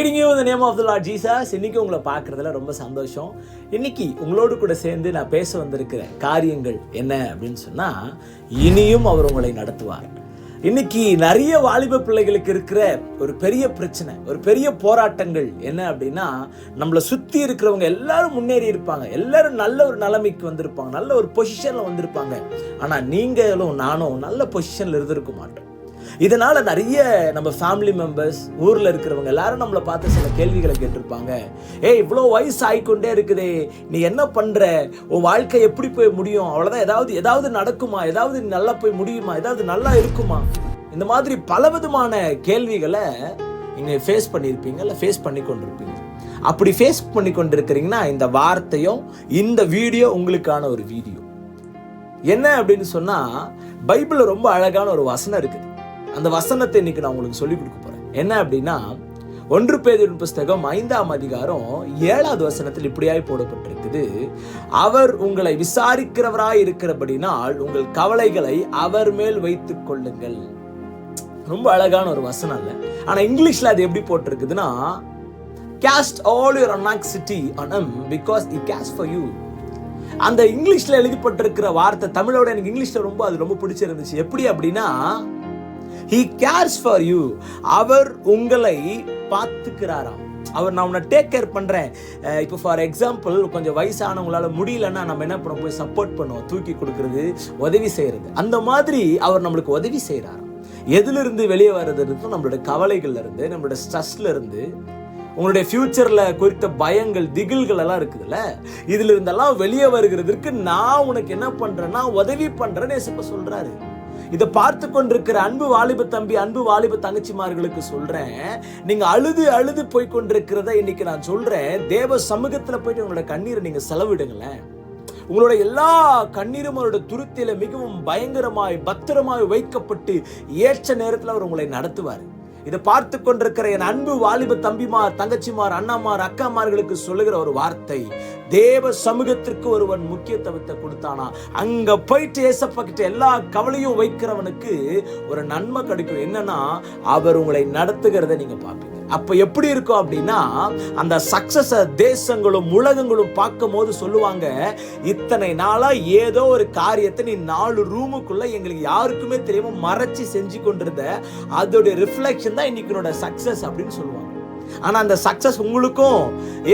greeting you இந்த name of the lord Lord இன்னைக்கு உங்களை பார்க்குறதுல ரொம்ப சந்தோஷம். இன்னைக்கு உங்களோடு கூட சேர்ந்து நான் பேச வந்திருக்கிற காரியங்கள் என்ன அப்படின்னு சொன்னால் இனியும் அவர் உங்களை நடத்துவார். இன்னைக்கு நிறைய வாலிப பிள்ளைகளுக்கு இருக்கிற ஒரு பெரிய பிரச்சனை ஒரு பெரிய போராட்டங்கள் என்ன அப்படின்னா நம்மளை சுற்றி இருக்கிறவங்க எல்லாரும் முன்னேறி இருப்பாங்க. எல்லாரும் நல்ல ஒரு நிலைமைக்கு வந்திருப்பாங்க நல்ல ஒரு பொசிஷனில் வந்திருப்பாங்க. ஆனால் நீங்களும் நானும் நல்ல பொசிஷனில் இருந்திருக்க மாட்டோம். இதனால நிறைய நம்ம ஃபேமிலி மெம்பர்ஸ் ஊரில் இருக்கிறவங்க எல்லாரும் நம்மளை பார்த்து சில கேள்விகளை கேட்டிருப்பாங்க. ஏய் இவ்வளோ வயசு ஆகிக்கொண்டே இருக்குதே நீ என்ன பண்ற? உன் வாழ்க்கை எப்படி போய் முடியும்? அவ்வளோதான் ஏதாவது ஏதாவது நடக்குமா? ஏதாவது நல்லா போய் முடியுமா? ஏதாவது நல்லா இருக்குமா? இந்த மாதிரி பலவிதமான கேள்விகளை நீங்கள் ஃபேஸ் பண்ணியிருப்பீங்க இல்லை ஃபேஸ் பண்ணி கொண்டிருப்பீங்க. அப்படி ஃபேஸ் பண்ணி கொண்டிருக்கிறீங்கன்னா இந்த வார்த்தையும் இந்த வீடியோ உங்களுக்கான ஒரு வீடியோ. என்ன அப்படின்னு சொன்னால் பைபிளில் ரொம்ப அழகான ஒரு வசனம் இருக்குது. அந்த வசனத்தை இன்னைக்கு நான் உங்களுக்கு சொல்லிக் கொடுக்க போறேன். என்ன அப்படின்னா ஒன்று பேதின் புஸ்தகம் ஐந்தாம் அதிகாரம் ஏழாவது வசனத்தில் இப்படியாய் போடப்பட்டிருக்குது. அவர் உங்களை விசாரிக்கிறவராய் இருக்கிறபடினால் உங்கள் கவலைகளை அவர் மேல் வைத்துக் கொள்ளுங்கள். ரொம்ப அழகான ஒரு வசனம் இல்லை ஆனா இங்கிலீஷ்ல அது எப்படி போட்டிருக்குதுன்னா cast all your anxiety on him because he caste for you அந்த இங்கிலீஷ்ல எழுதிப்பட்டிருக்கிற வார்த்தை தமிழோட எனக்கு இங்கிலீஷ்ல ரொம்ப அது ரொம்ப பிடிச்சிருந்துச்சு. எப்படி அப்படின்னா ஹீ கேர்ஸ் ஃபார் யூ அவர் உங்களை பார்த்துக்கிறாராம். அவர் நான் உன்னை டேக் கேர் பண்ணுறேன் இப்போ ஃபார் எக்ஸாம்பிள் கொஞ்சம் வயசானவங்களால முடியலன்னா நம்ம என்ன பண்ண போய் சப்போர்ட் பண்ணுவோம். தூக்கி கொடுக்கறது உதவி செய்கிறது அந்த மாதிரி அவர் நம்மளுக்கு உதவி செய்கிறாராம் எதிலிருந்து வெளியே வர்றதுன்னு நம்மளோட கவலைகள்லேருந்து நம்மளோட ஸ்ட்ரெஸ்லேருந்து உங்களுடைய ஃப்யூச்சரில் குறித்த பயங்கள் திகில்கள் எல்லாம் இருக்குதுல்ல? இதுல இருந்தெல்லாம் வெளியே வருகிறதுக்கு நான் உனக்கு என்ன பண்ணுறேன்னா உதவி பண்ணுறேன்னு சொல்கிறாரு இதை பார்த்து கொண்டிருக்கிற அன்பு வாலிப தம்பி அன்பு வாலிப தங்கச்சிமார்களுக்கு சொல்றேன். நீங்க அழுது அழுது போய் கொண்டிருக்கிறத இன்னைக்கு நான் சொல்றேன். தேவ சமூகத்துல போயிட்டு உங்களோட கண்ணீரை நீங்க செலவிடுங்களேன். உங்களோட எல்லா கண்ணீரும் அவரோட துருத்தியில மிகவும் பயங்கரமாய் பத்திரமாய் வைக்கப்பட்டு ஏற்ற நேரத்தில் அவர் உங்களை நடத்துவார். இதை பார்த்து கொண்டிருக்கிற என் அன்பு வாலிப தம்பிமார் தங்கச்சிமார் அண்ணாமார் அக்காமார்களுக்கு சொல்லுகிற ஒரு வார்த்தை. தேவ சமூகத்திற்கு ஒருவன் முக்கியத்துவத்தை கொடுத்தானா? அங்க போயிட்டு ஏசப்பா கிட்ட எல்லா கவலையும் வைக்கிறவனுக்கு ஒரு நன்மை கிடைக்கும். என்னன்னா அவர் உங்களை நடத்துகிறத நீங்க பார்ப்பீங்க. அப்போ எப்படி இருக்கும் அப்படின்னா அந்த சக்சஸ தேசங்களும் உலகங்களும் பார்க்கும் போது சொல்லுவாங்க இத்தனை நாளா ஏதோ ஒரு காரியத்தை நீ நாலு ரூமுக்குள்ள எங்களுக்கு யாருக்குமே தெரியாம மறைச்சி செஞ்சு கொண்டிருந்த அதோடைய ரிஃப்ளெக்ஷன் தான் இன்னைக்கு சக்சஸ் அப்படின்னு சொல்லுவாங்க. ஆனா அந்த சக்சஸ் உங்களுக்கும்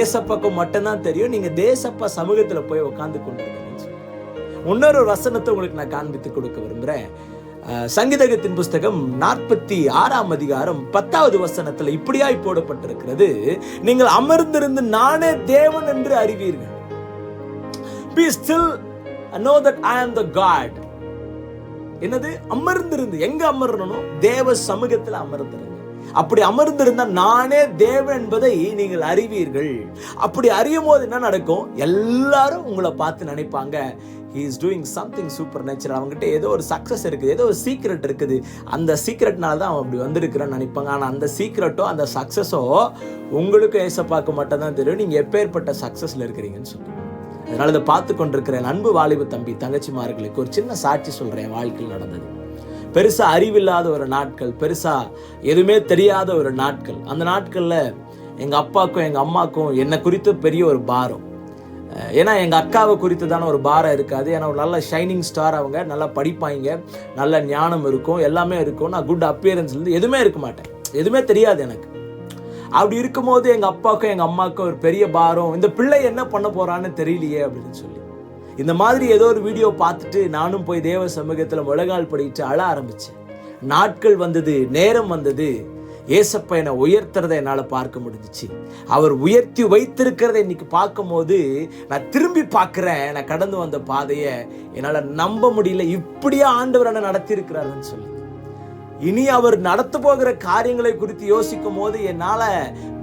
ஏசப்பாக்கும் மட்டும்தான் தெரியும். நீங்க தேசப்பா சமூகத்துல போய் உட்காந்து கொண்டிருக்கீங்க இன்னொரு வசனத்தை உங்களுக்கு நான் காண்பித்து கொடுக்க விரும்புறேன். சங்கீதகத்தின் புஸ்தகம் நாற்பத்தி ஆறாம் அதிகாரம் பத்தாவது வசனத்துல இப்படியாய் போடப்பட்டிருக்கிறது. நீங்கள் அமர்ந்திருந்து நானே தேவன் என்று அறிவீர்கள். Be still know that I am the God என்னது? அமர்ந்திருந்து. எங்க அமரணும் தேவ சமூகத்தில் அமர்ந்திருந்து. அப்படி அமர்ந்திருந்தா நானே தேவன் என்பதை நீங்கள் அறிவீர்கள். அப்படி அறியும் போது என்ன நடக்கும்? எல்லாரும் உங்களை பார்த்து நினைப்பாங்க. He is doing something supernatural அவங்ககிட்ட ஏதோ ஒரு சக்ஸஸ் இருக்குது ஏதோ ஒரு சீக்ரெட் இருக்குது. அந்த சீக்ரெட்னால தான் அவன் அப்படி வந்திருக்கிறான்னு நினைப்பாங்க. ஆனால் அந்த சீக்ரெட்டோ அந்த சக்ஸஸோ உங்களுக்கு ஏசப்பாக்கு மட்டும் தான் தெரியும். நீங்கள் எப்பேற்பட்ட சக்ஸஸில் இருக்கிறீங்கன்னு சொல்லுங்கள் அதனால் இதை பார்த்து கொண்டிருக்கிறேன் அன்பு வாலிப தம்பி தங்கச்சிமார்களுக்கு ஒரு சின்ன சாட்சி சொல்றேன். என் வாழ்க்கையில் நடந்தது. பெருசாக அறிவில்லாத ஒரு நாட்கள் பெருசாக எதுவுமே தெரியாத ஒரு நாட்கள். அந்த நாட்களில் எங்கள் அப்பாக்கும் எங்கள் அம்மாக்கும் என்னை குறித்து பெரிய ஒரு பாரம். ஏன்னா எங்கள் அக்காவை குறித்து தானே ஒரு பாரம் இருக்காது. ஏன்னா ஒரு நல்ல ஷைனிங் ஸ்டார் அவங்க நல்லா படிப்பாங்க நல்ல ஞானம் இருக்கும் எல்லாமே இருக்கும். நான் குட் அப்பியரன்ஸ்லேருந்து எதுவுமே இருக்க மாட்டேன். எதுவுமே தெரியாது எனக்கு. அப்படி இருக்கும்போது எங்கள் அப்பாவுக்கும் எங்கள் அம்மாவுக்கும் ஒரு பெரிய பாரம். இந்த பிள்ளை என்ன பண்ண போகிறான்னு தெரியலையே அப்படின்னு சொல்லி. இந்த மாதிரி ஏதோ ஒரு வீடியோ பார்த்துட்டு நானும் போய் தேவ சமூகத்தில் முழங்கால் படிட்டு அழ ஆரம்பித்தேன் நாட்கள் வந்தது நேரம் வந்தது. ஏசப்பையனை என்னை உயர்த்துறதை என்னால் பார்க்க முடிஞ்சிச்சு. அவர் உயர்த்தி வைத்திருக்கிறதை இன்னைக்கு பார்க்கும்போது நான் திரும்பி பார்க்குறேன். நான் கடந்து வந்த பாதையை என்னால் நம்ப முடியல. இப்படியே ஆண்டவர் என்ன நடத்தியிருக்கிறாருன்னு சொல்லி. இனி அவர் நடத்த போகிற காரியங்களை குறித்து யோசிக்கும் போது என்னால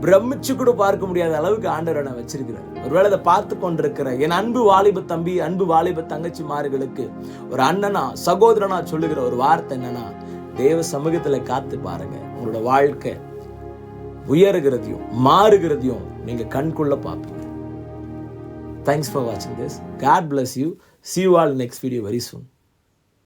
பிரமிச்சு கூட பார்க்க முடியாத அளவுக்கு ஆண்டவர் என்னை வச்சிருக்கிறார். ஒருவேளை அதை பார்த்து கொண்டிருக்கிற என் அன்பு வாலிப தம்பி அன்பு வாலிப தங்கச்சி மாறுகளுக்கு ஒரு அண்ணனா சகோதரனா சொல்லுகிற ஒரு வார்த்தை என்னன்னா தேவ சமூகத்துல காத்து பாருங்க. உங்களோட வாழ்க்கை உயருகிறதையும் மாறுகிறதையும் நீங்க கண்குள்ள பார்ப்பீங்க. தேங்க்ஸ் ஃபார் வாட்சிங் this God bless you see you all next video very soon